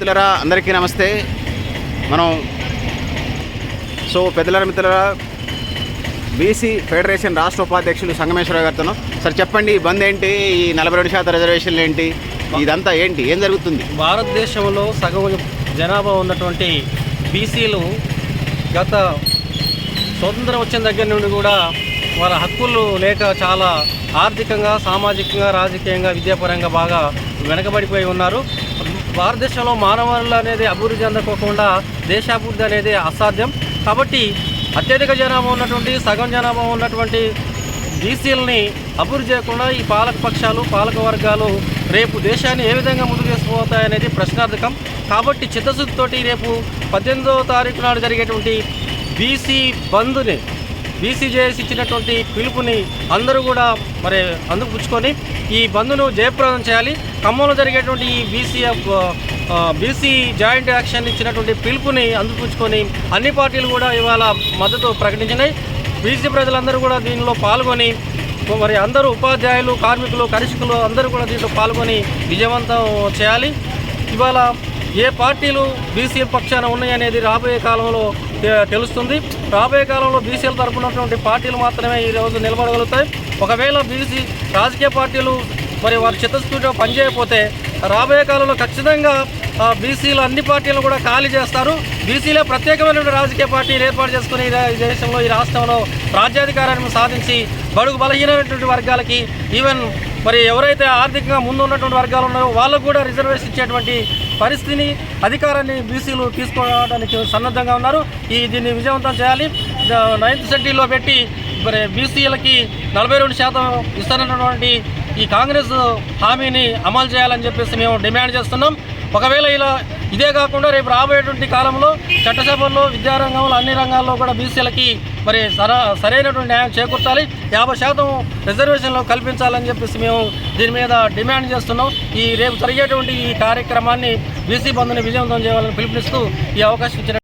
మిత్రులరా అందరికీ నమస్తే. మనం సో పెద్దల మిత్రులరా బీసీ ఫెడరేషన్ రాష్ట్ర ఉపాధ్యక్షులు సంగమేశ్వరరావు గారితో సార్ చెప్పండి ఈ బంద్ ఏంటి? ఈ నలభై రెండు శాతం రిజర్వేషన్లు ఏంటి? ఇదంతా ఏంటి? ఏం జరుగుతుంది? భారతదేశంలో సగం జనాభా ఉన్నటువంటి బీసీలు గత స్వతంత్రం వచ్చిన దగ్గర నుండి కూడా వాళ్ళ హక్కులు లేక చాలా ఆర్థికంగా సామాజికంగా రాజకీయంగా విద్యాపరంగా బాగా వెనకబడిపోయి ఉన్నారు. భారతదేశంలో మానవాళులు అనేది అభివృద్ధి చెందకోకుండా దేశాభివృద్ధి అనేది అసాధ్యం. కాబట్టి అత్యధిక జనాభా ఉన్నటువంటి సగం జనాభా ఉన్నటువంటి బీసీలని అభివృద్ధి చేయకుండా ఈ పాలక పక్షాలు పాలక వర్గాలు రేపు దేశాన్ని ఏ విధంగా ముందుకు తీసుకుపోతాయనేది ప్రశ్నార్థకం. కాబట్టి చిత్తశుద్ధితోటి రేపు పద్దెనిమిదవ తారీఖు నాడు జరిగేటువంటి బీసీ బంద్ని బీసీజేఎస్ ఇచ్చినటువంటి పిలుపుని అందరూ కూడా మరి అందుకుపుచ్చుకొని ఈ బంద్ను జయప్రదం చేయాలి. ఖమ్మంలో జరిగేటువంటి ఈ బీసీ బీసీ జాయింట్ యాక్షన్ ఇచ్చినటువంటి పిలుపుని అందిపుచ్చుకొని అన్ని పార్టీలు కూడా ఇవాళ మద్దతు ప్రకటించినాయి. బీసీ ప్రజలందరూ కూడా దీనిలో పాల్గొని మరి అందరూ ఉపాధ్యాయులు కార్మికులు కనిష్కులు అందరూ కూడా దీంట్లో పాల్గొని విజయవంతం చేయాలి. ఇవాళ ఏ పార్టీలు బీసీ పక్షాన ఉన్నాయనేది రాబోయే కాలంలో తెలుస్తుంది. రాబోయే కాలంలో బీసీల తరపున ఉన్నటువంటి పార్టీలు మాత్రమే ఈ రోజు నిలబడగలుగుతాయి. ఒకవేళ బీసీ రాజకీయ పార్టీలు మరి వారి చిత్తశుద్ధితో పనిచేయకపోతే రాబోయే కాలంలో ఖచ్చితంగా బీసీలు అన్ని పార్టీలు కూడా ఖాళీ చేస్తారు. బీసీలే ప్రత్యేకమైనటువంటి రాజకీయ పార్టీలు ఏర్పాటు చేసుకుని ఈ దేశంలో ఈ రాష్ట్రంలో రాజ్యాధికారాన్ని సాధించి బడుగు బలహీనమైనటువంటి వర్గాలకి ఈవెన్ మరి ఎవరైతే ఆర్థికంగా ముందు ఉన్నటువంటి వర్గాలు ఉన్నారో వాళ్ళకు కూడా రిజర్వేషన్ ఇచ్చేటువంటి పరిస్థితిని అధికారాన్ని బీసీలు తీసుకోవడానికి సన్నద్ధంగా ఉన్నారు. ఈ దీన్ని విజయవంతం చేయాలి. నైన్త్ సెంటీలో పెట్టి మరి బీసీలకి నలభై రెండు శాతం ఇస్తారన్నటువంటి ఈ కాంగ్రెస్ హామీని అమలు చేయాలని చెప్పేసి మేము డిమాండ్ చేస్తున్నాం. ఒకవేళ ఇలా ఇదే కాకుండా రేపు రాబోయేటువంటి కాలంలో చట్టసభల్లో విద్యారంగంలో అన్ని రంగాల్లో కూడా బీసీలకి మరి సరైనటువంటి న్యాయం చేకూర్చాలి. యాభై శాతం రిజర్వేషన్లు కల్పించాలని చెప్పేసి మేము దీని మీద డిమాండ్ చేస్తున్నాం. ఈ రేపు జరిగేటువంటి ఈ కార్యక్రమాన్ని బీసీ బంధుని విజయవంతం చేయాలని పిలుపునిస్తూ ఈ అవకాశం ఇచ్చిన